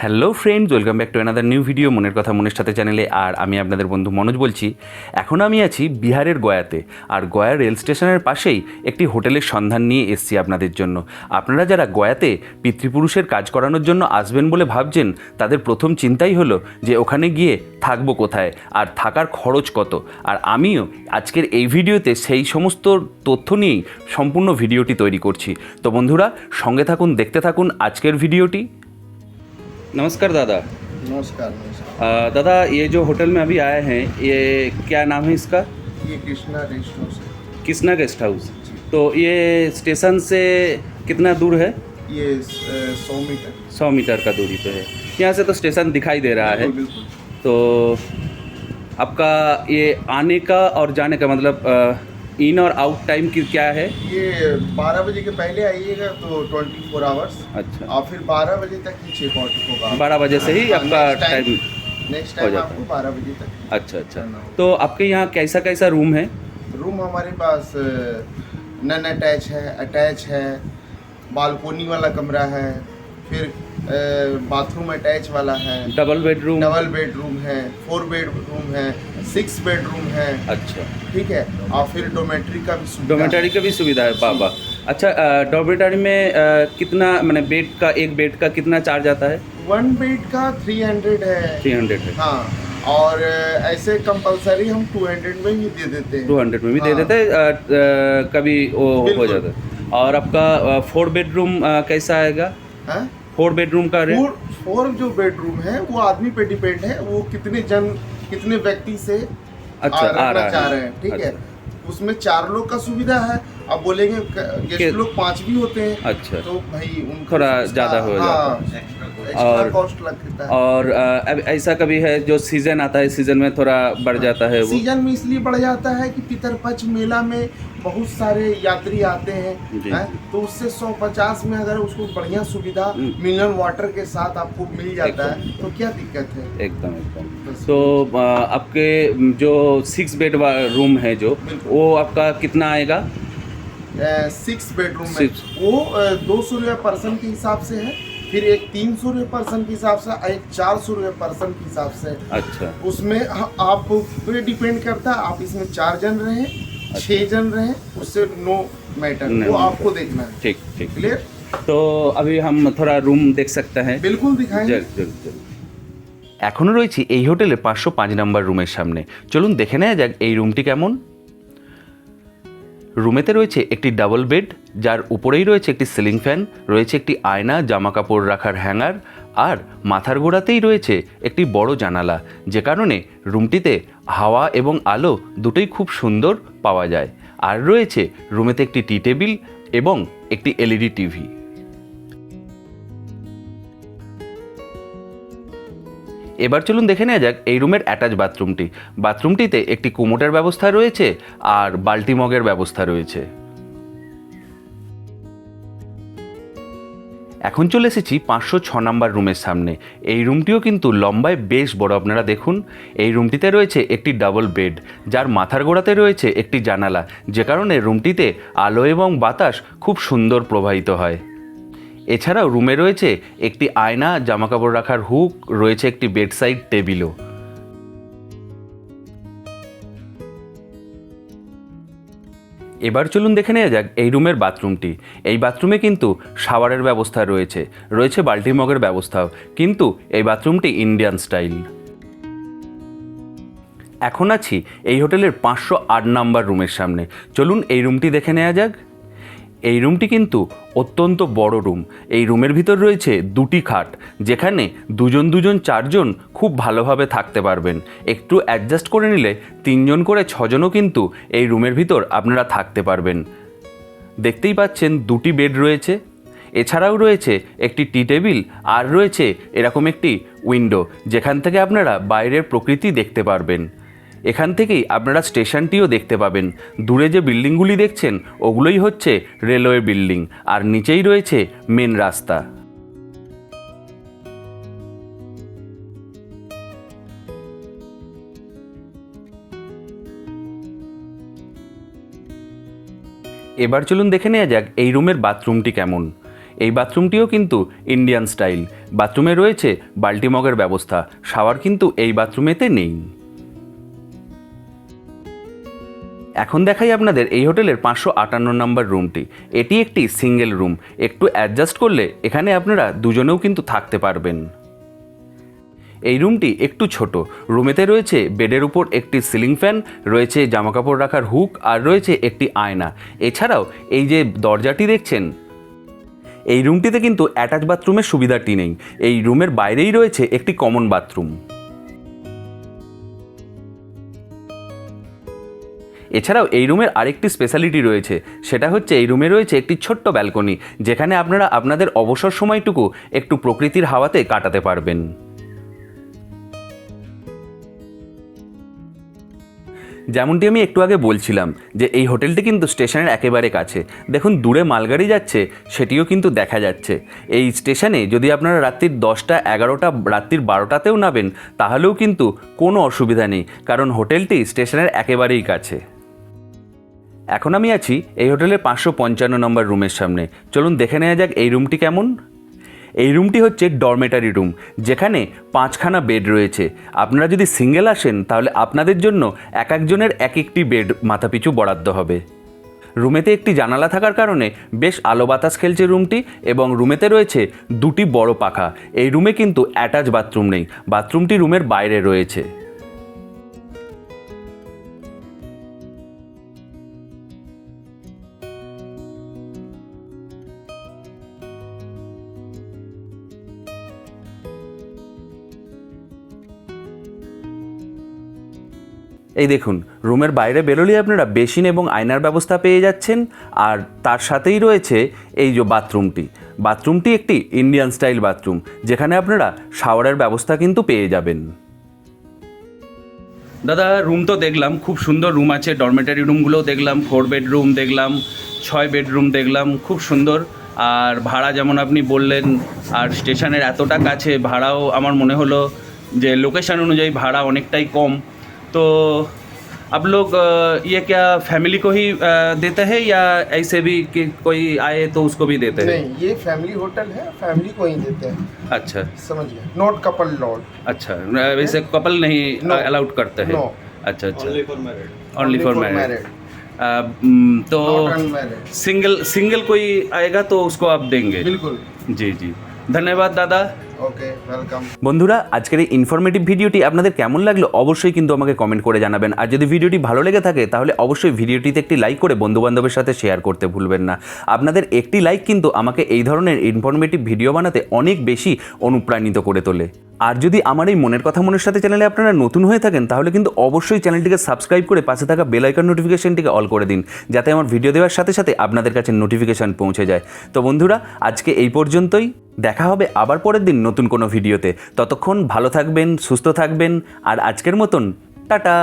Hello friends welcome back to another new video মনের কথা মনের সাথে চ্যানেলে আর আমি আপনাদের বন্ধু মনোজ বলছি। এখন আমি আছি বিহারের গয়াতে। আর গয়া রেল স্টেশনের পাশেই একটি হোটেলের সন্ধান নিয়ে এসছি আপনাদের জন্য। আপনারা যারা গয়াতে পিতৃপুরুষের কাজ করানোর জন্য আসবেন বলে ভাবছেন, তাদের প্রথম চিন্তাই হলো যে ওখানে গিয়ে থাকব কোথায়? আর থাকার খরচ কত? আর আমিও আজকের এই ভিডিওতে সেই সমস্ত তথ্য নিয়েই সম্পূর্ণ ভিডিওটি তৈরি করছি। তো বন্ধুরা, সঙ্গে থাকুন, দেখতে থাকুন আজকের ভিডিওটি। नमस्कार दादा। नमस्कार नमस्कार। दादा ये जो होटल में अभी आए हैं ये क्या नाम है इसका? ये कृष्णा गेस्ट हाउस है। Kisna guest house. तो ये स्टेशन से कितना दूर है? ये सौ मीटर। सौ मीटर का दूरी पे है। यहाँ से तो स्टेशन दिखाई दे रहा है। तो आपका ये आने का और जाने का मतलब अ, इन और आउट टाइम की क्या है? ये बारह बजे के पहले आइएगा तो ट्वेंटी फोर आवर्स। अच्छा। और फिर बारह बजे तक ही चेक आउट होगा। बारह बजे से ही हाँ, आपका टाइम नेक्स्ट टाइम आपको बारह बजे तक। अच्छा अच्छा। तो आपके यहाँ कैसा कैसा रूम है? रूम हमारे पास नन अटैच है अटैच है बालकोनी वाला कमरा है फिर बाथरूम अटैच वाला है। डबल बेडरूम डबल बेडरूम है फोर बेडरूम है सिक्स बेडरूम है। अच्छा। ठीक है? और फिर डोमेट्री का भी सुविधा। डोमेटरी का भी सुविधा है बाबा। अच्छा डोमेटरी में अ, कितना मैंने बेड का एक बेड का कितना चार्ज आता है? वन बेड का थ्री हंड्रेड है। थ्री हंड्रेड है। हाँ और ऐसे कंपलसरी हम टू हंड्रेड में ही दे देते हैं। टू हंड्रेड में भी हाँ। दे। देते हैं कभी वो हो जाता है। और आपका फोर बेडरूम कैसा आएगा? हाँ? फोर बेडरूम का रेट फोर फोर जो बेडरूम है वो आदमी पे डिपेंड है वो कितने जन कितने व्यक्ति से अच्छा, आ, रहा। चाह रहे हैं ठीक है? उसमें चार लोग का सुविधा है अब बोलेंगे के- गेस्ट लोग पाँच भी होते हैं अच्छा। तो भाई उनका थोड़ा ज़्यादा हो हाँ, जाता एक्स्ट्रा और- कॉस्ट लगता है। और अब ऐसा कभी है जो सीज़न आता है सीज़न में थोड़ा बढ़ जाता है वो? सीज़न में इसलिए बढ़ जाता है कि पितरपक्ष मेला में बहुत सारे यात्री आते हैं। हैं? तो उससे 150 में अगर उसको बढ़िया सुविधा हम्म। मिनरल वाटर के साथ आपको मिल जाता है तो क्या दिक्कत है? एकदम एकदम। तो आपके जो सिक्स बेड रूम है जो वो आपका कितना आएगा? सिक्स बेडरूम में Six। वो दो सौ रुपये पर्सन के हिसाब से है फिर एक तीन सौ रुपये पर्सन के हिसाब से एक चार सौ रुपये पर्सन के हिसाब से अच्छा उसमें ह- आप पे डिपेंड करता है आप इसमें चार जन रहे छः जन रहे उससे नो मैटर No वो matter। आपको देखना है ठीक ठीक क्लियर तो अभी हम थोड़ा रूम देख सकते हैं बिल्कुल दिखाएंगे জল জল জল এখনও রয়েছি এই হোটেলে পাঁচশো পাঁচ নম্বর রুমের সামনে চলুন দেখে নেওয়া যাক এই রুমটি কেমন রুমেতে রয়েছে একটি ডাবল বেড, যার উপরেই রয়েছে একটি সিলিং ফ্যান, রয়েছে একটি আয়না জামা কাপড় রাখার হ্যাঙ্গার আর মাথার গোড়াতেই রয়েছে একটি বড় জানালা, যে কারণে রুমটিতে হাওয়া এবং আলো দুটোই খুব সুন্দর পাওয়া যায়। আর রয়েছে রুমেতে একটি টি টেবিল এবং একটি এলইডি টিভি। এবার চলুন দেখে নেওয়া যাক এই রুমের অ্যাটাচ বাথরুমটি। বাথরুমটিতে একটি কুমোটের ব্যবস্থা রয়েছে আর বাল্টি মগের ব্যবস্থা রয়েছে। এখন চলে এসেছি পাঁচশো ছ নম্বর রুমের সামনে। এই রুমটিও কিন্তু লম্বায় বেশ বড়, আপনারা দেখুন। এই রুমটিতে রয়েছে একটি ডাবল বেড, যার মাথার গোড়াতে রয়েছে একটি জানালা। যে কারণে রুমটিতে আলো এবং বাতাস খুব সুন্দর প্রবাহিত হয়। এছাড়াও রুমে রয়েছে একটি আয়না, জামাকাপড় রাখার হুক, রয়েছে একটি বেডসাইড টেবিলও। এবার চলুন দেখে নেওয়া যাক এই রুমের বাথরুমটি। এই বাথরুমে কিন্তু শাওয়ারের ব্যবস্থা রয়েছে রয়েছে বাল্টি মগের ব্যবস্থাও, কিন্তু এই বাথরুমটি ইন্ডিয়ান স্টাইল। এখন আছি এই হোটেলের পাঁচশো আট নাম্বার রুমের সামনে। চলুন এই রুমটি দেখে নেওয়া যাক। এই রুমটি কিন্তু অত্যন্ত বড় রুম। এই রুমের ভিতর রয়েছে দুটি খাট, যেখানে দুজন দুজন চারজন খুব ভালোভাবে থাকতে পারবেন। একটু অ্যাডজাস্ট করে নিলে তিনজন করে ছজনও কিন্তু এই রুমের ভিতর আপনারা থাকতে পারবেন। দেখতেই পাচ্ছেন দুটি বেড রয়েছে। এছাড়াও রয়েছে একটি টি টেবিল আর রয়েছে এরকম একটি উইন্ডো যেখান থেকে আপনারা বাইরের প্রকৃতি দেখতে পারবেন। এখান থেকেই আপনারা স্টেশনটিও দেখতে পাবেন। দূরে যে বিল্ডিংগুলি দেখছেন, ওগুলোই হচ্ছে রেলওয়ে বিল্ডিং, আর নিচেই রয়েছে মেন রাস্তা। এবার চলুন দেখে নেওয়া যাক এই রুমের বাথরুমটি কেমন। এই বাথরুমটিও কিন্তু ইন্ডিয়ান স্টাইল। বাথরুমে রয়েছে বাল্টি মগের ব্যবস্থা। শাওয়ার কিন্তু এই বাথরুমেতে নেই। এখন দেখাই আপনাদের এই হোটেলের পাঁচশো আটান্ন নম্বর রুমটি। এটি একটি সিঙ্গেল রুম। একটু অ্যাডজাস্ট করলে এখানে আপনারা দুজনেও কিন্তু থাকতে পারবেন। এই রুমটি একটু ছোট। রুমেতে রয়েছে বেডের উপর একটি সিলিং ফ্যান, রয়েছে জামাকাপড় রাখার হুক আর রয়েছে একটি আয়না। এছাড়াও এই যে দরজাটি দেখছেন, এই রুমটিতে কিন্তু অ্যাটাচ বাথরুমের সুবিধাটি নেই। এই রুমের বাইরেই রয়েছে একটি কমন বাথরুম। এছাড়াও এই রুমের আরেকটি স্পেশালিটি রয়েছে, সেটা হচ্ছে এই রুমে রয়েছে একটি ছোট্ট ব্যালকনি যেখানে আপনারা আপনাদের অবসর সময়টুকু একটু প্রকৃতির হাওয়াতে কাটাতে পারবেন। যেমনটি আমি একটু আগে বলছিলাম যে এই হোটেলটি কিন্তু স্টেশনের একেবারে কাছে। দেখুন, দূরে মালগাড়ি যাচ্ছে, সেটিও কিন্তু দেখা যাচ্ছে। এই স্টেশনে যদি আপনারা রাত্রির দশটা, এগারোটা, রাত্রির বারোটাতেও নামেন, তাহলেও কিন্তু কোনো অসুবিধা নেই, কারণ হোটেলটি স্টেশনের একেবারেই কাছে। এখন আমি আছি এই হোটেলের পাঁচশো পঞ্চান্ন নম্বর রুমের সামনে। চলুন দেখে নেওয়া যাক এই রুমটি কেমন। এই রুমটি হচ্ছে ডরমেটারি রুম, যেখানে পাঁচখানা বেড রয়েছে। আপনারা যদি সিঙ্গেল আসেন, তাহলে আপনাদের জন্য এক একজনের এক একটি বেড মাথাপিছু বরাদ্দ হবে। রুমেতে একটি জানালা থাকার কারণে বেশ আলো বাতাস খেলছে রুমটি এবং রুমেতে রয়েছে দুটি বড় পাখা। এই রুমে কিন্তু অ্যাটাচ বাথরুম নেই। বাথরুমটি রুমের বাইরে রয়েছে। এই দেখুন, রুমের বাইরে বেরোলেই আপনারা বেসিন এবং আয়নার ব্যবস্থা পেয়ে যাচ্ছেন, আর তার সাথেই রয়েছে এই যে বাথরুমটি। বাথরুমটি একটি ইন্ডিয়ান স্টাইল বাথরুম যেখানে আপনারা শাওয়ারের ব্যবস্থা কিন্তু পেয়ে যাবেন। দাদা রুম তো দেখলাম, খুব সুন্দর রুম আছে ডরমেটারি রুমগুলোও দেখলাম ফোর বেডরুম দেখলাম, ছয় বেডরুম দেখলাম, খুব সুন্দর। আর ভাড়া যেমন আপনি বললেন, আর স্টেশনের এতটা কাছে, ভাড়াও আমার মনে হলো যে লোকেশন অনুযায়ী ভাড়া অনেকটাই কম। तो अब लोग ये क्या फैमिली को ही देते हैं या ऐसे भी कि कोई आए तो उसको भी देते हैं? नहीं ये फैमिली होटल है फैमिली को ही देते हैं। अच्छा। समझ गए? नॉट कपल लॉट अच्छा वैसे कपल नहीं अलाउड करते हैं। अच्छा अच्छा। ओनली फॉर मैरिड तो सिंगल सिंगल कोई आएगा तो उसको आप देंगे? बिल्कुल। जी जी। धन्यवाद दादा। ওকে বন্ধুরা, আজকের এই ইনফরমেটিভ ভিডিওটি আপনাদের কেমন লাগল অবশ্যই কিন্তু আমাকে কমেন্ট করে জানাবেন। আর যদি ভিডিওটি ভালো লেগে থাকে, তাহলে অবশ্যই ভিডিওটিতে একটি লাইক করে বন্ধুবান্ধবের সাথে শেয়ার করতে ভুলবেন না। আপনাদের একটি লাইক কিন্তু আমাকে এই ধরনের ইনফরমেটিভ ভিডিও বানাতে অনেক বেশি অনুপ্রাণিত করে তোলে। আর যদি আমার এই মনের কথা মনের সাথে চ্যানেলে আপনারা নতুন হয়ে থাকেন, তাহলে কিন্তু অবশ্যই চ্যানেলটিকে সাবস্ক্রাইব করে পাশে থাকা নোটিফিকেশানটিকে নোটিফিকেশনটিকে অল করে দিন, যাতে আমার ভিডিও দেওয়ার সাথে সাথে আপনাদের কাছে নোটিফিকেশান পৌঁছে যায়। তো বন্ধুরা, আজকে এই পর্যন্তই। দেখা হবে আবার পরের দিন নতুন কোনো ভিডিওতে। ততক্ষণ ভালো থাকবেন, সুস্থ থাকবেন, আর আজকের মতন, টাটা।